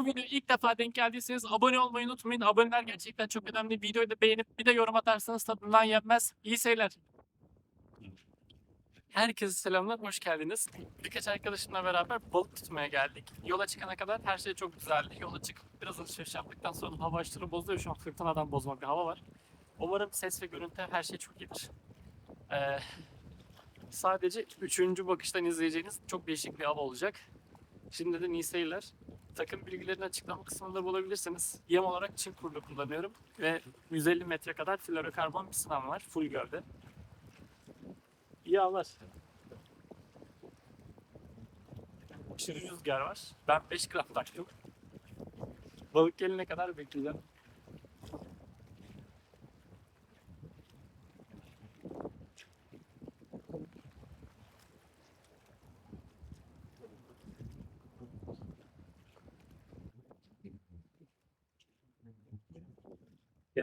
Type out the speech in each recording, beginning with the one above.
Bu videoya ilk defa denk geldiyseniz abone olmayı unutmayın. Aboneler gerçekten çok önemli. Videoyu da beğenip bir de yorum atarsanız tadından yenmez. İyi seyirler. Herkese selamlar, hoş geldiniz. Birkaç arkadaşımla beraber balık tutmaya geldik. Yola çıkana kadar her şey çok güzeldi. Yola çıkıp biraz alışveriş yaptıktan sonra hava aşırı bozuyor. Şu an fırtınadan bozma bir hava var. Umarım ses ve görüntü her şey çok iyidir. Ee, sadece üçüncü bakıştan izleyeceğiniz çok değişik bir hava olacak. Şimdi de iyi seyirler. Takım bilgilerini açıklama kısmında bulabilirsiniz. Yem olarak çim kurdu kullanıyorum ve 150 metre kadar florokarbon bir sınav var full gövde. İyi avlar. Aşırı rüzgar var. Ben 5 gram taktım. Balık gelene kadar bekleyeceğim.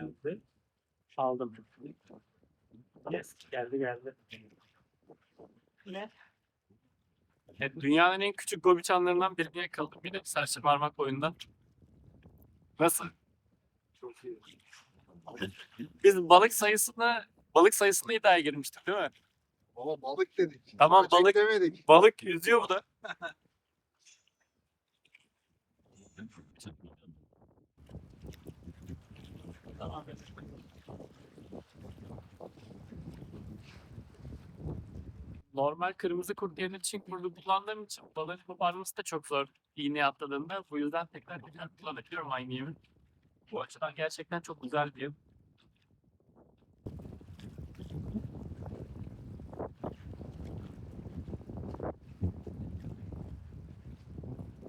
Geldi. Aldım. Yes, geldi geldi. Ne? Evet, dünyanın en küçük gobi çanlarından birine yakaladım. Bir de serçe parmak boyunda. Nasıl? Çok iyi. Biz balık sayısını balık sayısını iddiaya girmiştik değil mi? Baba balık dedik. Tamam, Böcek balık- demedik. Balık yüzüyor bu da. Normal kırmızı kurt yerine çin kurdu kullandığım için balığın koparması da çok zor iğneye atladığında. Bu yüzden tekrar tekrar kullanabiliyorum aynı yemi. Bu açıdan gerçekten çok güzel bir yem.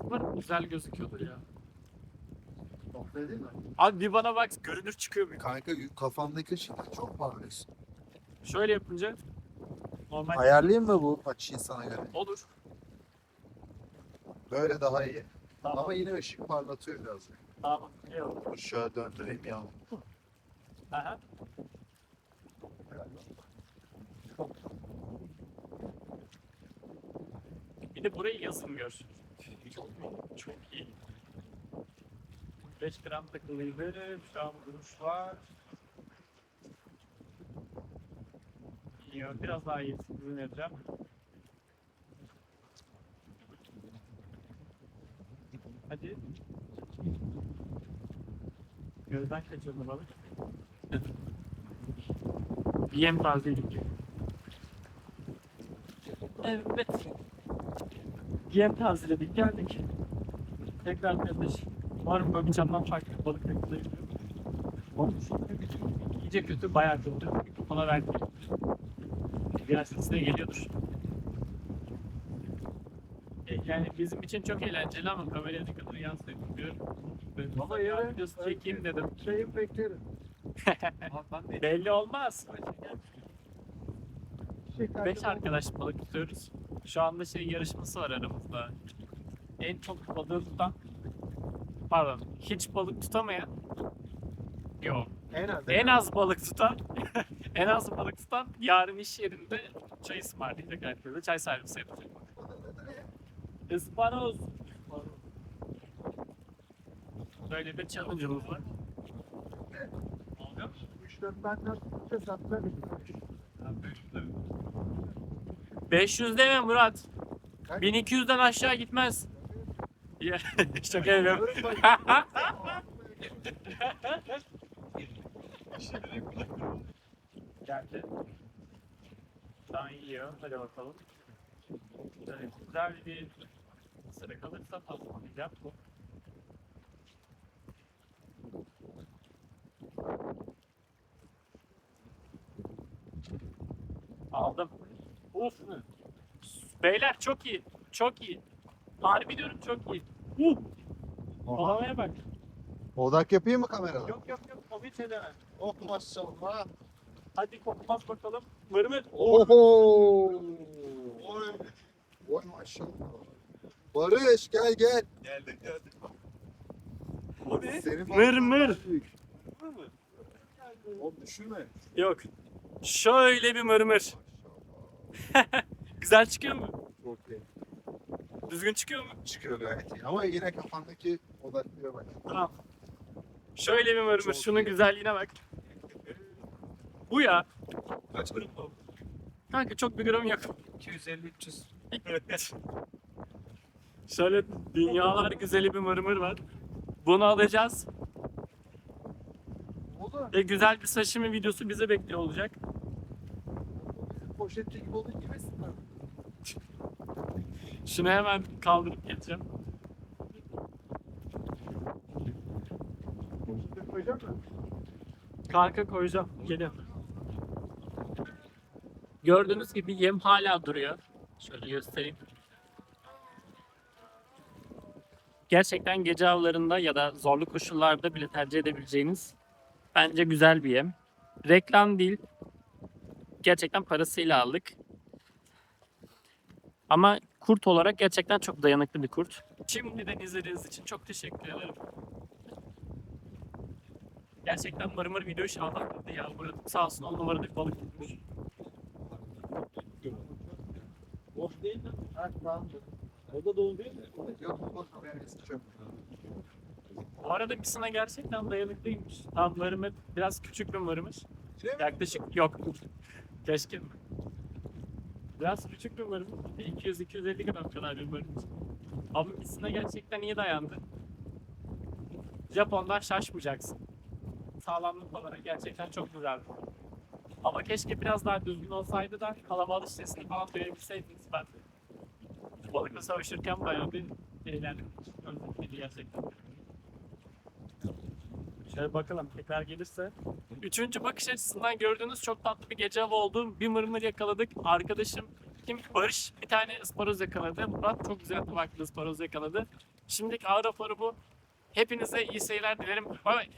Umarım güzel gözüküyordur ya. Çok değil mi? Abi bir bana bak görünür çıkıyor bir. Kanka kafamdaki ışıklar çok parlıyorsun. Şöyle yapınca normal Ayarlayayım mı bu açıyı sana göre? olur. Böyle daha iyi. Tamam. Ama yine ışık parlatıyor biraz. Tamam. iyi olur. Dur şöyle döndüreyim ya. Aha. Bir de burayı yazın gör. Çok iyi. Çok iyi. 5 gram takılıydı. Şu an duruş var. İyi. Biraz daha iyi yapacağım. Hadi. Gözden kaçırdı balık. Yem tazeydik. Evet. Yem tazeledik geldik. Tekrar kardeş. Umarım böyle bir camdan farklı balık yakalayabilirim. Oğlum şu anda iyice kötü, bayağı kötü. Ona verdim. Biraz size geliyordur. E, Yani bizim için çok eğlenceli ama kameraya ne kadar yansıyor bilmiyorum. Baba ya videosu çekeyim dedim. Şeyi beklerim. Belli olmaz. Şey, 5 arkadaş balık tutuyoruz. Şu anda şey yarışması var aramızda. En çok balığı tutan pardon hiç balık tutamayan yok En az. en az balık tutan en az balık tutan yarın iş yerinde çay ısmarlayacak herkese çay servisi yapacak. Ispanoz. Böyle bir challenge'ımız var. Oluyor. 3-4 ben 4 hesaplar 500 deme Murat. Kaç? 1200'den aşağı gitmez. Ya, Şaka yapıyorum. Geldi. Daha yiyor. Hadi bakalım. Böyle güzel bir sıra kalırsa patlamayacak bu. Aldım. Uf. Beyler çok iyi. Çok iyi. Harbi diyorum çok iyi. Uh. Havaya bak. Odak yapayım mı kamerada? Yok yok yok. O hiç edemem. Oh maşallah. Hadi kopmaz bakalım. Mır mır. Oho. Oy. Oy maşallah. Barış gel gel. Geldik geldik. O ne? Senin Mır mır. Oğlum düşürme. Yok. Şöyle bir mırmır. Güzel çıkıyor mu? Çok iyi. Düzgün çıkıyor mu? Çıkıyor gayet iyi. Ama yine kafandaki Odaklıya bak. Tamam. Şöyle bir mırmır. Çok Şunun iyi. güzelliğine bak. Bu ya. Kaç gram oldu? Kanka çok bir gram yok. 250-300. Şöyle dünyalar güzeli bir mırmır var. Bunu alacağız. O da Ve güzel bir sashimi videosu bizi bekliyor olacak. poşetçi gibi olduğu gibi aslında. Şunu hemen kaldırıp. Poşete koyacak mı? Kanka koyacağım. Geliyor. Gördüğünüz gibi yem hala duruyor. Şöyle göstereyim. Gerçekten gece avlarında ya da zorlu koşullarda bile tercih edebileceğiniz bence güzel bir yem. Reklam değil. Gerçekten parasıyla aldık. Ama kurt olarak gerçekten çok dayanıklı bir kurt. Şimdiden izlediğiniz için çok teşekkür ederim. Gerçekten mırmır video iş anlatmadı ya. Burada sağ olsun on numaralı bir balık tutmuş. Boş değil mi? Ha tamam. O da dolu değil mi? Yok boş ver çöp. Bu arada misina gerçekten dayanıklıymış. Tam mırmır biraz küçük bir mırmış. Şey mi? Yaklaşık yok. Keşke. Biraz küçük bir mırmır. 200-250 gram kadar bir mırmır. Ama misina gerçekten iyi dayandı. Japon'dan şaşmayacaksın. Sağlamlık olarak gerçekten çok güzeldi. Ama keşke biraz daha düzgün olsaydı da kalabalık sesini falan duyabilseydiniz ben. Balıkla savaşırken bayağı bir eğlendim. Özledim gerçekten. Şöyle bakalım tekrar gelirse. Üçüncü bakış açısından gördüğünüz çok tatlı bir gece hava oldu. Bir mırmır yakaladık. Arkadaşım kim? Barış bir tane ısparoz yakaladı. Murat çok güzel tabaklı ısparoz yakaladı. Şimdilik ağır raporu bu. Hepinize iyi seyirler dilerim. Bay bay.